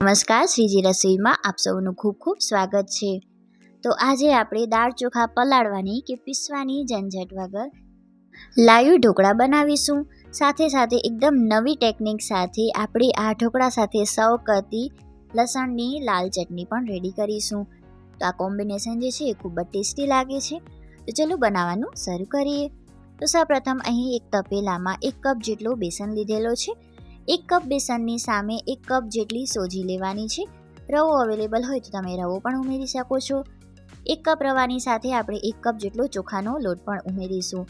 નમસ્કાર, શ્રીજી રસોઈમાં આપ સૌનું ખૂબ ખૂબ સ્વાગત છે. તો આજે આપણે દાળ ચોખા પલાળવાની કે પીસવાની ઝંઝટ વગર લાઈવ ઢોકળા બનાવીશું. સાથે સાથે એકદમ નવી ટેકનિક સાથે આપણે આ ઢોકળા સાથે સર્વ કરતી લસણની લાલ ચટણી પણ રેડી કરીશું. તો આ કોમ્બિનેશન જે છે એ ખૂબ જ ટેસ્ટી લાગે છે. તો ચલો બનાવવાનું શરૂ કરીએ. તો સૌપ્રથમ અહીં એક તપેલામાં એક કપ જેટલો બેસન લીધેલો છે. એક કપ બેસનની સામે એક કપ જેટલી સોજી લેવાની છે. રવો અવેલેબલ હોય તો તમે રવો પણ ઉમેરી શકો છો. એક કપ રવાની સાથે આપણે એક કપ જેટલો ચોખાનો લોટ પણ ઉમેરીશું.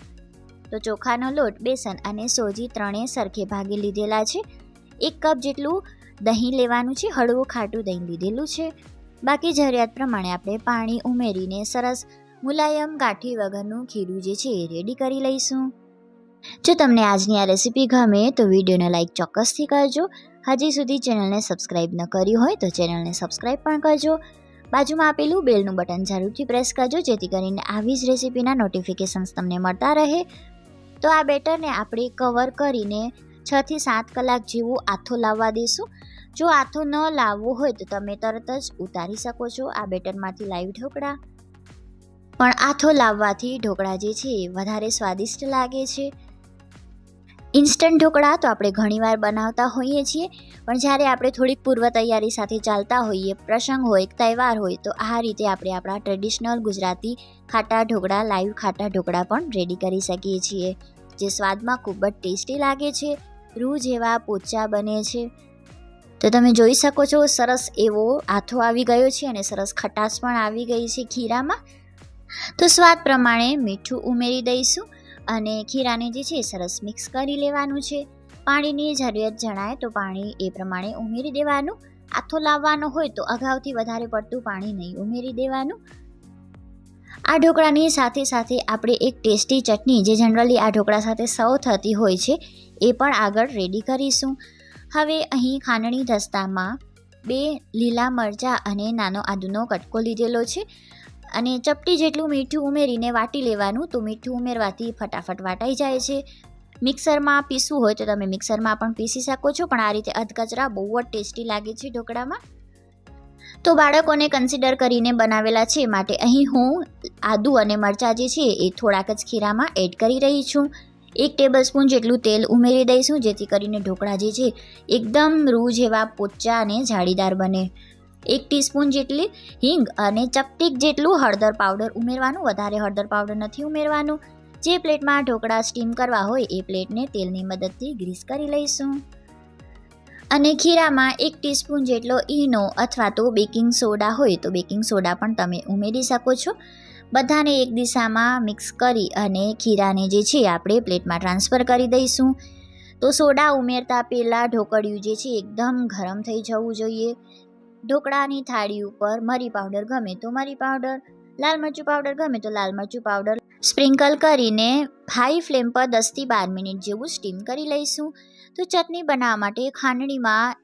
તો ચોખાનો લોટ, બેસન અને સોજી ત્રણેય સરખે ભાગે લીધેલા છે. એક કપ જેટલું દહીં લેવાનું છે, હળવું ખાટું દહીં લીધેલું છે. બાકી જરૂરિયાત પ્રમાણે આપણે પાણી ઉમેરીને સરસ મુલાયમ ગાંઠી વગરનું ખીરું જે છે એ રેડી કરી લઈશું. જો તમને આજની આ રેસીપી ગમે તો વિડીયોને લાઇક ચોક્કસથી કરજો. હજી સુધી ચેનલને સબસ્ક્રાઈબ ન કર્યું હોય તો ચેનલને સબસ્ક્રાઈબ પણ કરજો. બાજુમાં આપેલું બેલનું બટન જરૂરથી પ્રેસ કરજો, જેથી કરીને આવી જ રેસીપીના નોટિફિકેશન્સ તમને મળતા રહે. તો આ બેટરને આપણે કવર કરીને છથી સાત કલાક જેવું આથો લાવવા દઈશું. જો આથો ન લાવવો હોય તો તમે તરત જ ઉતારી શકો છો આ બેટરમાંથી લાઈવ ઢોકળા. પણ આથો લાવવાથી ઢોકળા જે છે એ વધારે સ્વાદિષ્ટ લાગે છે. ઇન્સ્ટન્ટ ઢોકળા તો આપણે ઘણીવાર બનાવતા હોઈએ છીએ, પણ જ્યારે આપણે થોડીક પૂર્વ તૈયારી સાથે ચાલતા હોઈએ, પ્રસંગ હોય, તહેવાર હોય, તો આ રીતે આપણે આપણા ટ્રેડિશનલ ગુજરાતી ખાટા ઢોકળા લાઈવ ખાટા ઢોકળા પણ રેડી કરી શકીએ છીએ, જે સ્વાદમાં ખૂબ જ ટેસ્ટી લાગે છે, રૂ જેવા પોચા બને છે. તો તમે જોઈ શકો છો, સરસ એવો આથો આવી ગયો છે અને સરસ ખટાશ પણ આવી ગઈ છે ખીરામાં. તો સ્વાદ પ્રમાણે મીઠું ઉમેરી દઈશું. અને ખીરાને જે છે સરસ મિક્સ કરી લેવાનું છે. પાણીની જરૂરિયાત જણાય તો પાણી એ પ્રમાણે ઉમેરી દેવાનું. આથો લાવવાનો હોય તો અગાઉથી વધારે પડતું પાણી નહીં ઉમેરી દેવાનું. આ ઢોકળાની સાથે સાથે આપણે એક ટેસ્ટી ચટણી, જે જનરલી આ ઢોકળા સાથે સર્વ થતી હોય છે, એ પણ આગળ રેડી કરીશું. હવે અહીં ખાંડણી દસ્તામાં બે લીલા મરચાં અને નાનો આદુનો કટકો લીધેલો છે. અને ચપટી જેટલું મીઠું ઉમેરીને વાટી લેવાનું તો મીઠું ઉમેરવાથી ફટાફટ વાટાઈ જાય છે. મિક્સરમાં પીસવું હોય તો તમે મિક્સરમાં પણ પીસી શકો છો, પણ આ રીતે અધકચરા બહુ જ ટેસ્ટી લાગે છે ઢોકળામાં. તો બાળકોને કન્સિડર કરીને બનાવેલા છે, માટે અહીં હું આદુ અને મરચાં જે છે એ થોડાક જ ખીરામાં એડ કરી રહી છું. એક ટેબલ સ્પૂન જેટલું તેલ ઉમેરી દઈશું, જેથી કરીને ઢોકળા જે છે, એકદમ રૂ જેવા પોચા અને જાળીદાર બને. એક ટીસ્પૂન જેટલી હિંગ અને ચપટીક જેટલું હળદર પાવડર ઉમેરવાનું. વધારે હળદર પાવડર નથી ઉમેરવાનું. જે પ્લેટમાં ઢોકળા સ્ટીમ કરવા હોય એ પ્લેટને તેલની મદદથી ગ્રીસ કરી લઈશું. અને ખીરામાં એક ટીસ્પૂન જેટલો ઈનો અથવા તો બેકિંગ સોડા હોય તો બેકિંગ સોડા પણ તમે ઉમેરી શકો છો. બધાને એક દિશામાં મિક્સ કરી અને ખીરાને જે છે આપણે પ્લેટમાં ટ્રાન્સફર કરી દઈશું. તો સોડા ઉમેરતા પહેલાં ઢોકળિયું જે છે એકદમ ગરમ થઈ જવું જોઈએ. ઢોકળાની થાળી ઉપર મરી પાવડર ગમે તો મરી પાવડર લાલ મરચું પાવડર ગમે તો લાલ મરચું પાવડર સ્પ્રિંકલ કરીને હાઈ ફ્લેમ પર દસથી બાર મિનિટ જેવું સ્ટીમ કરી લઈશું. તો ચટણી બનાવવા માટે ખાંડણીમાં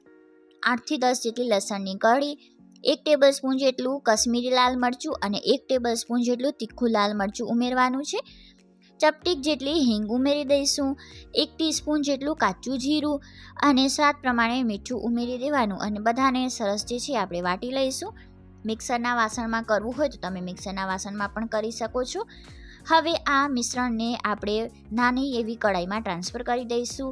આઠથી દસ જેટલી લસણની કળી એક ટેબલ સ્પૂન જેટલું કશ્મીરી લાલ મરચું અને એક ટેબલ સ્પૂન જેટલું તીખું લાલ મરચું ઉમેરવાનું છે. ચપટીક જેટલી હિંગ ઉમેરી દઈશું, એક ટીસ્પૂન જેટલું કાચું જીરું અને સ્વાદ પ્રમાણે મીઠું ઉમેરી દેવાનું અને બધાને સરસ જે છે આપણે વાટી લઈશું. મિક્સરના વાસણમાં કરવું હોય તો તમે મિક્સરના વાસણમાં પણ કરી શકો છો. હવે આ મિશ્રણને આપણે નાની એવી કડાઈમાં ટ્રાન્સફર કરી દઈશું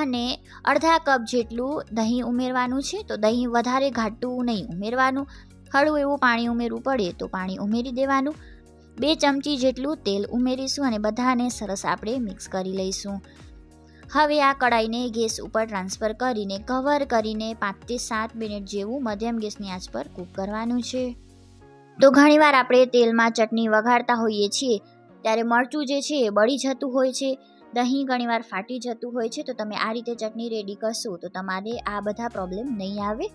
અને અડધા કપ જેટલું દહીં ઉમેરવાનું છે તો દહીં વધારે ઘાટું નહીં ઉમેરવાનું. હળવું એવું પાણી ઉમેરવું પડે તો પાણી ઉમેરી દેવાનું. બે ચમચી જેટલું તેલ ઉમેરીશું અને બધાને સરસ આપણે મિક્સ કરી લઈશું. હવે આ કડાઈને ગેસ ઉપર ટ્રાન્સફર કરીને કવર કરીને પાંચથી સાત મિનિટ જેવું મધ્યમ ગેસની આંચ પર કૂક કરવાનું છે. તો ઘણીવાર આપણે તેલમાં ચટણી વઘારતા હોઈએ છીએ, ત્યારે મરચું જે છે એ બળી જતું હોય છે. દહીં ઘણીવાર ફાટી જતું હોય છે, તો તમે આ રીતે ચટણી રેડી કરશો તો તમારે આ બધા પ્રોબ્લેમ નહીં આવે.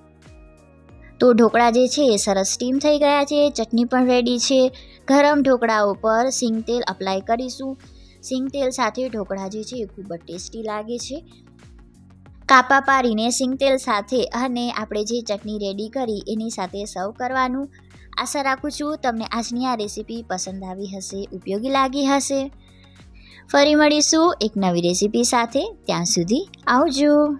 તો ઢોકળા જે છે એ સરસ સ્ટીમ થઈ ગયા છે, ચટણી પણ રેડી છે. ગરમ ઢોકળા ઉપર સિંગ તેલ અપ્લાય કરીશું. સિંગ તેલ સાથે ઢોકળા જે છે એ ખૂબ જ ટેસ્ટી લાગે છે. કાપા પાડીને સિંગ તેલ સાથે અને આપણે જે ચટણી રેડી કરી એની સાથે સર્વ કરવાનું. આશા રાખું છું તમને આજની આ રેસીપી પસંદ આવી હશે, ઉપયોગી લાગી હશે. ફરી મળીશું એક નવી રેસીપી સાથે. ત્યાં સુધી આવજો.